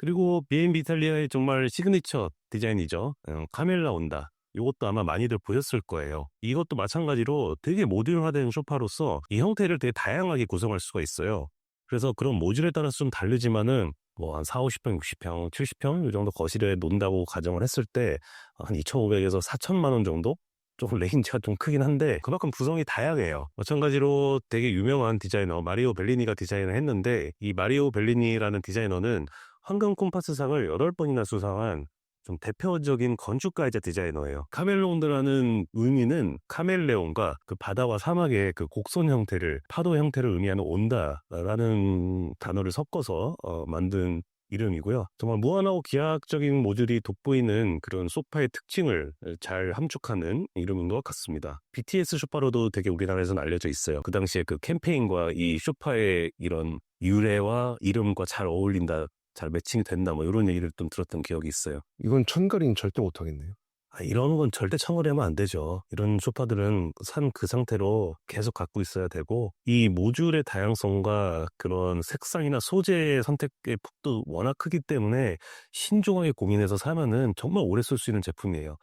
그리고 B&B 이탈리아의 정말 시그니처 디자인이죠. 음, 카멜라 온다. 이것도 아마 많이들 보셨을 거예요. 이것도 마찬가지로 되게 모듈화된 소파로서 이 형태를 되게 다양하게 구성할 수가 있어요. 그래서 그런 모듈에 따라서 좀 다르지만은 뭐 한 4, 50평, 60평, 70평 이 정도 거실에 놓는다고 가정을 했을 때 한 2,500에서 4천만 원 정도? 조금 레인지가 좀 크긴 한데 그만큼 구성이 다양해요. 마찬가지로 되게 유명한 디자이너 마리오 벨리니가 디자인을 했는데 이 마리오 벨리니라는 디자이너는 황금 콤파스상을 8번이나 수상한 좀 대표적인 건축가이자 디자이너예요. 카멜론드라는 의미는 카멜레온과 그 바다와 사막의 그 곡선 형태를 파도 형태를 의미하는 온다라는 단어를 섞어서 어, 만든 이름이고요. 정말 무한하고 기하학적인 모듈이 돋보이는 그런 소파의 특징을 잘 함축하는 이름인 것 같습니다. BTS 소파로도 되게 우리나라에서는 알려져 있어요. 그 당시에 그 캠페인과 이 소파의 이런 유래와 이름과 잘 어울린다, 잘 매칭이 된다, 뭐 이런 얘기를 좀 들었던 기억이 있어요. 이건 천가리는 절대 못하겠네요. 아, 이런 건 절대 청거리하면 안 되죠. 이런 소파들은 산 그 상태로 계속 갖고 있어야 되고, 이 모듈의 다양성과 그런 색상이나 소재의 선택의 폭도 워낙 크기 때문에 신중하게 고민해서 사면은 정말 오래 쓸 수 있는 제품이에요.